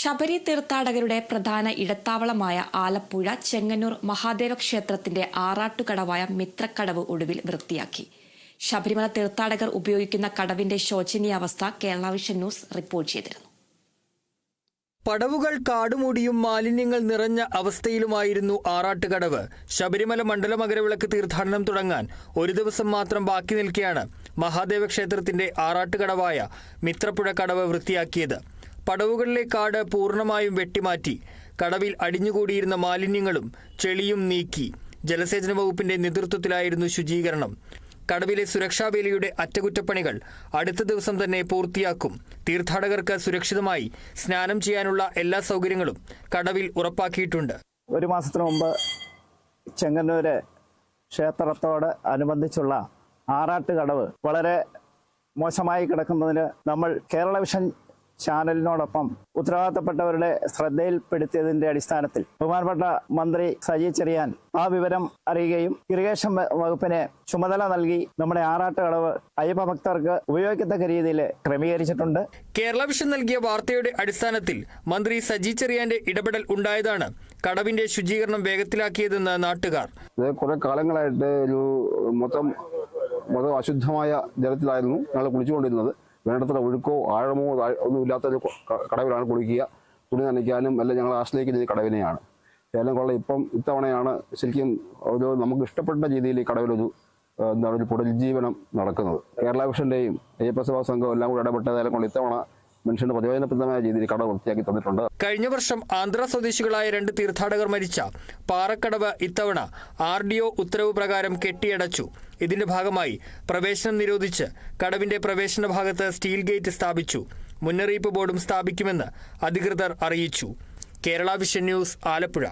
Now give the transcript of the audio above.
ശബരി തീർത്ഥാടകരുടെ പ്രധാന ഇടത്താവളമായ ആലപ്പുഴ ചെങ്ങന്നൂർ മഹാദേവ ക്ഷേത്രത്തിന്റെ ആറാട്ടുകടവായ മിത്രക്കടവ് ഒടുവിൽ വൃത്തിയാക്കി. ശബരിമല തീർത്ഥാടകർ ഉപയോഗിക്കുന്ന കടവിന്റെ ശോചനീയാവസ്ഥ കേരള വിഷൻ ന്യൂസ് റിപ്പോർട്ട് ചെയ്തിരുന്നു. പടവുകൾ കാടുമൂടിയും മാലിന്യങ്ങൾ നിറഞ്ഞ അവസ്ഥയിലുമായിരുന്നു ആറാട്ടുകടവ്. ശബരിമല മണ്ഡല മകരവിളക്ക് തീർത്ഥാടനം തുടങ്ങാൻ ഒരു ദിവസം മാത്രം ബാക്കി നിൽക്കെയാണ് മഹാദേവ ക്ഷേത്രത്തിന്റെ ആറാട്ടുകടവായ മിത്രപ്പുഴ കടവ് വൃത്തിയാക്കിയത്. പടവുകളിലെ കാട് പൂർണമായും വെട്ടിമാറ്റി. കടവിൽ അടിഞ്ഞുകൂടിയിരുന്ന മാലിന്യങ്ങളും ചെളിയും നീക്കി. ജലസേചന വകുപ്പിന്റെ നേതൃത്വത്തിലായിരുന്നു ശുചീകരണം. കടവിലെ സുരക്ഷാവേലിയുടെ അറ്റകുറ്റപ്പണികൾ അടുത്ത ദിവസം തന്നെ പൂർത്തിയാക്കും. തീർത്ഥാടകർക്ക് സുരക്ഷിതമായി സ്നാനം ചെയ്യാനുള്ള എല്ലാ സൗകര്യങ്ങളും കടവിൽ ഉറപ്പാക്കിയിട്ടുണ്ട്. ഒരു മാസത്തിന് മുമ്പ് ചെങ്ങന്നൂര് ക്ഷേത്രത്തോട് അനുബന്ധിച്ചുള്ള ആറാട്ട് കടവ് വളരെ മോശമായി കിടക്കുന്നതിന് നമ്മൾ കേരള വിഷൻ ചാനലിനോടൊപ്പം ഉത്തരവാദിത്തപ്പെട്ടവരുടെ ശ്രദ്ധയിൽപ്പെടുത്തിയതിന്റെ അടിസ്ഥാനത്തിൽ ബഹുമാനപ്പെട്ട മന്ത്രി സജി ചെറിയാൻ ആ വിവരം അറിയുകയും ഇറിഗേഷൻ വകുപ്പിന് ചുമതല നൽകി നമ്മുടെ ആറാട്ട് കടവ് അയ്യപ്പ ഭക്തർക്ക് ഉപയോഗിക്കത്തക്ക രീതിയിൽ ക്രമീകരിച്ചിട്ടുണ്ട്. കേരള വിഷൻ നൽകിയ വാർത്തയുടെ അടിസ്ഥാനത്തിൽ മന്ത്രി സജി ചെറിയാന്റെ ഇടപെടൽ ഉണ്ടായതാണ് കടവിന്റെ ശുചീകരണം വേഗത്തിലാക്കിയതെന്ന് നാട്ടുകാർ. ഇത് കുറെ കാലങ്ങളായിട്ട് ഒരു മൊത്തം മൊത്തം അശുദ്ധമായ ജലത്തിലായിരുന്നു ഞങ്ങൾ കുളിച്ചുകൊണ്ടിരുന്നത്. വേണ്ടത്ര ഒഴുക്കോ ആഴമോ ഒന്നും ഇല്ലാത്തൊരു കടവിലാണ് കുളിക്കുക. തുണി നനയ്ക്കാനും എല്ലാം ഞങ്ങൾ ആശ്രയിക്കുന്ന കടവിനെയാണ്. ഏലം കൊള്ള. ഇപ്പം ഇത്തവണയാണ് ശരിക്കും ഒരു നമുക്ക് ഇഷ്ടപ്പെട്ട രീതിയിൽ ഈ കടവിലൊരു എന്താണ് ഒരു പുനരുജ്ജീവനം നടക്കുന്നത്. കേരള വിഷന്റെയും അയ്യപ്പ സഭാ സംഘവും എല്ലാം കൂടി ഇടപെട്ട ഏലം കൊള്ള. ഇത്തവണ മനുഷ്യന് പ്രയോജനപ്രദമായ രീതിയിൽ കട വൃത്തിയാക്കി തന്നിട്ടുണ്ട്. കഴിഞ്ഞ വർഷം ആന്ധ്ര സ്വദേശികളായ രണ്ട് തീർത്ഥാടകർ മരിച്ച പാറക്കടവ് ഇത്തവണ ആർ ഡി ഒ ഉത്തരവ് പ്രകാരം കെട്ടിയടച്ചു. ഇതിന്റെ ഭാഗമായി പ്രവേശനം നിരോധിച്ച് കടവിന്റെ പ്രവേശന ഭാഗത്ത് സ്റ്റീൽ ഗേറ്റ് സ്ഥാപിച്ചു. മുന്നറിയിപ്പ് ബോർഡും സ്ഥാപിക്കുമെന്ന് അധികൃതർ അറിയിച്ചു. Kerala vision news Alappuzha.